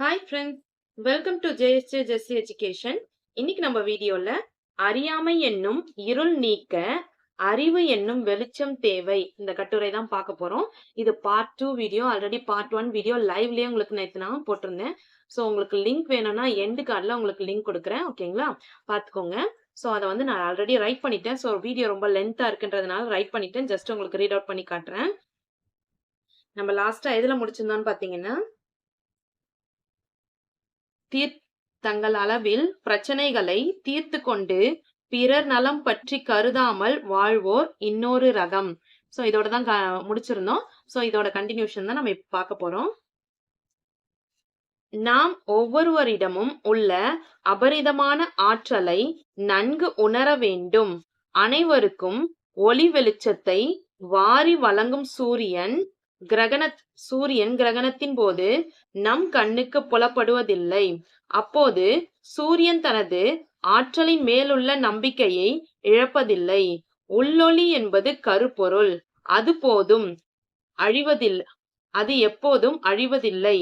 Hi friends welcome to Jayashree Jessie education இன்னைக்கு நம்ம வீடியோல அறியாமை என்னும் இருள் நீக்க அறிவு என்னும் வெளிச்சம் தேவை இந்த கட்டுரை தான் பார்க்க போறோம். இது part two video already part one video லைவ்லயே உங்களுக்கு நேற்று நான் போட்டிருந்தேன். ஸோ உங்களுக்கு லிங்க் வேணும்னா எண்டு கார்டில் உங்களுக்கு லிங்க் கொடுக்குறேன். ஓகேங்களா பார்த்துக்கோங்க. ஸோ அதை வந்து நான் ஆல்ரெடி ரைட் பண்ணிட்டேன். ஸோ வீடியோ ரொம்ப லென்த்தாக இருக்குன்றதுனால ரைட் பண்ணிட்டேன். ஜஸ்ட் உங்களுக்கு ரீட் அவுட் பண்ணி காட்டுறேன். நம்ம லாஸ்ட்டாக எதில் முடிச்சிருந்தோம்னு பார்த்தீங்கன்னா தீர் தங்கள் அளவில் பிரச்சனைகளை தீர்த்து கொண்டு பிறர் நலம் பற்றி கருதாமல் வாழ்வோர் இன்னொரு ரகம். ஸோ இதோட தான் க- முடிச்சிருந்தோம். ஸோ இதோட கண்டினியூஷன் தான் நம்ம பார்க்க போறோம். நாம் ஒவ்வொருவரிடமும் உள்ள அபரிதமான ஆற்றலை நன்கு உணர வேண்டும். அனைவருக்கும் ஒளி வெளிச்சத்தை வாரி வழங்கும் சூரியன் கிரகண சூரியன் கிரகணத்தின் போது நம் கண்ணுக்கு புலப்படுவதில்லை. அப்போது சூரியன் தனது ஆற்றலின் மேலுள்ள நம்பிக்கையை இழப்பதில்லை. உள்ளொளி என்பது கருப்பொருள். அது போதும். அழிவதில்லை அது எப்போதும் அழிவதில்லை.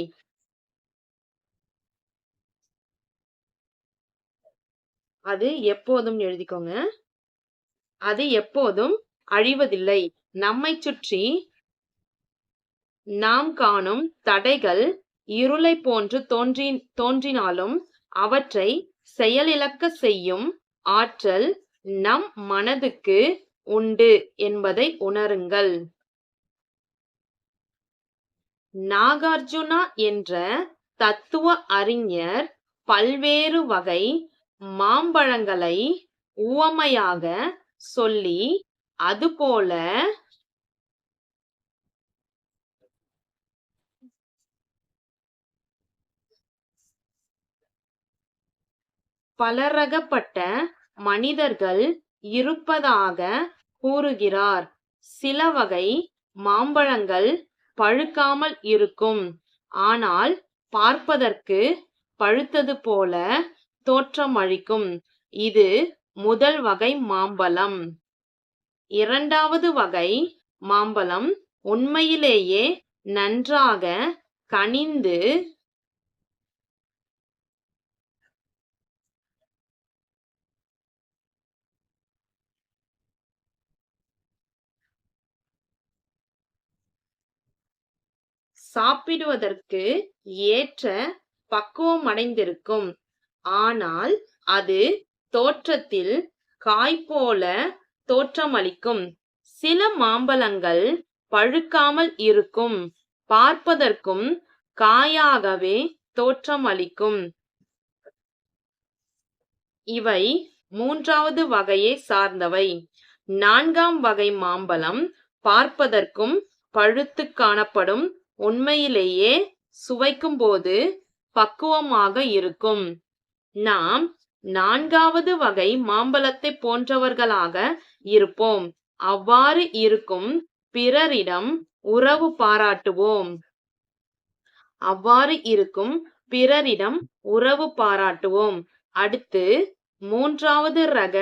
அது எப்போதும் எழுதிக்கோங்க. அது எப்போதும் அழிவதில்லை. நம்மை சுற்றி நாம் காணும் தடைகள் இருளை போன்று தோன்றி தோன்றினாலும் அவற்றை செயலிழக்க செய்யும் ஆற்றல் நம் மனதுக்கு உண்டு என்பதை உணருங்கள். நாகார்ஜுனா என்ற தத்துவ அறிஞர் பல்வேறு வகை மாம்பழங்களை உவமையாக சொல்லி அதுபோல பலரகப்பட்ட மனிதர்கள் இருப்பதாக கூறுகிறார். சில வகை மாம்பழங்கள் பழுக்காமல் இருக்கும். ஆனால் பார்ப்பதற்கு பழுத்தது போல தோற்றமளிக்கும். இது முதல் வகை மாம்பழம். இரண்டாவது வகை மாம்பழம் உண்மையிலேயே நன்றாக கனிந்து சாப்பிடுவதற்கு ஏற்ற பக்குவம் அடைந்திருக்கும் ஆனால் அது தோற்றத்தில் காய் போல தோற்றமளிக்கும். சில மாம்பழங்கள் பழுக்காமல் இருக்கும். பார்ப்பதற்கும் காயாகவே தோற்றமளிக்கும். இவை மூன்றாவது வகையை சார்ந்தவை. நான்காம் வகை மாம்பழம் பார்ப்பதற்கும் பழுத்து காணப்படும் உண்மையிலேயே சுவைக்கும் போது பக்குவமாக இருக்கும். நாம் நான்காவது வகை மாம்பழத்தை போன்றவர்களாக இருப்போம். அவ்வாறு இருக்கும் பிறரிடம் உறவு பாராட்டுவோம். அவ்வாறு இருக்கும் பிறரிடம் உறவு பாராட்டுவோம். அடுத்து மூன்றாவது ரக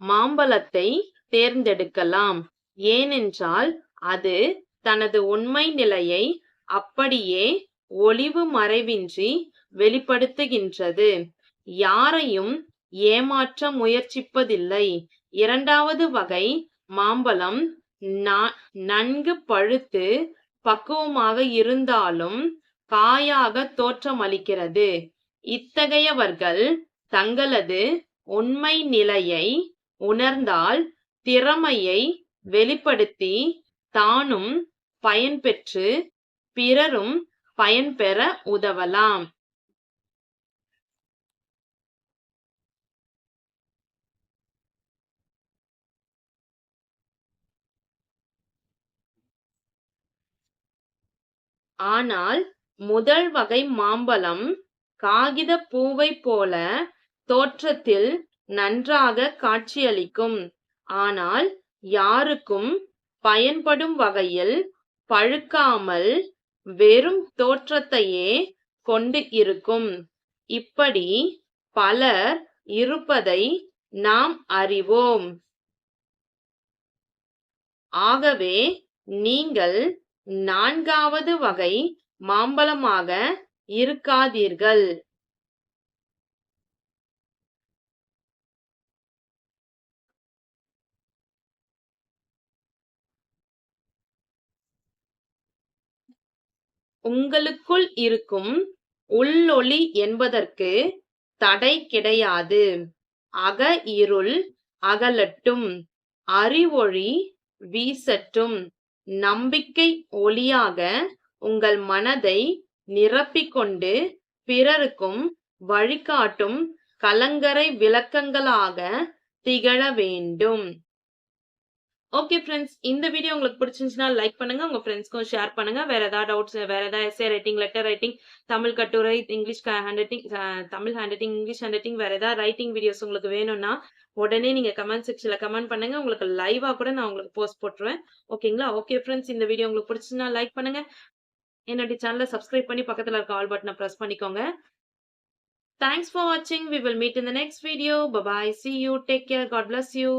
மாம்பழத்தை தேர்ந்தெடுக்கலாம். ஏனென்றால் அது தனது உண்மை நிலையை அப்படியே ஒளிவு மறைவின்றி வெளிப்படுத்துகின்றது. யாரையும் ஏமாற்ற முயற்சிப்பதில்லை. இரண்டாவது வகை மாம்பழம் நா- நன்கு பழுத்து பக்குவமாக இருந்தாலும் காயாக தோற்றமளிக்கிறது. இத்தகையவர்கள் தங்களது உண்மை நிலையை உணர்ந்தால் திறமையை வெளிப்படுத்தி தானும் பயன்பெற்று பிறரும் பயன்பெற உதவலாம். ஆனால் முதல் வகை மாம்பழம் காகித பூவை போல தோற்றத்தில் நன்றாக காட்சியளிக்கும். ஆனால் யாருக்கும் பயன்படும் வகையில் பழுக்காமல் வெறும் தோற்றத்தையே கொண்டு இருக்கும். இப்படி பலர் இருப்பதை நாம் அறிவோம். ஆகவே நீங்கள் நான்காவது வகை மாம்பழமாக இருக்காதீர்கள். உங்களுக்குள் இருக்கும் உள்ளொளி என்பதற்கு தடை கிடையாது. அக இருள் அகலட்டும் அறிவொளி வீசட்டும். நம்பிக்கை ஒளியாக உங்கள் மனதை நிரப்பிக்கொண்டு பிறருக்கும் வழிகாட்டும் கலங்கரை விளக்கங்களாக திகழ வேண்டும். ஓகே ஃப்ரெண்ட்ஸ் இந்த வீடியோ உங்களுக்கு பிடிச்சிருந்துச்சுன்னா லைக் பண்ணுங்க உங்க ஃப்ரெண்ட்ஸ்க்கும் ஷேர் பண்ணுங்க. வேற ஏதாவது டவுட்ஸ் வேற ஏதாவது SA writing letter writing Tamil கட்டுரை English handwriting Tamil handwriting English handwriting வேற ஏதாவது ரைட்டிங் வீடியோஸ் உங்களுக்கு வேணும்னா உடனே நீங்க கமெண்ட் செக்ஷன்ல கமெண்ட் பண்ணுங்க. உங்களுக்கு லைவா கூட நான் உங்களுக்கு போஸ்ட் போட்டுருவேன். ஓகேங்களா ஓகே ஃப்ரெண்ட்ஸ் இந்த வீடியோ உங்களுக்கு பிடிச்சிருந்தா லைக் பண்ணுங்க. என்னுடைய சேனலை சப்ஸ்கிரைப் பண்ணி பக்கத்துல இருக்க ஆல் பட்டனை ப்ரெஸ் பண்ணிக்கோங்க. தேங்க்ஸ் ஃபார் வாட்சிங் we will meet in the next video bye bye see you take care God bless you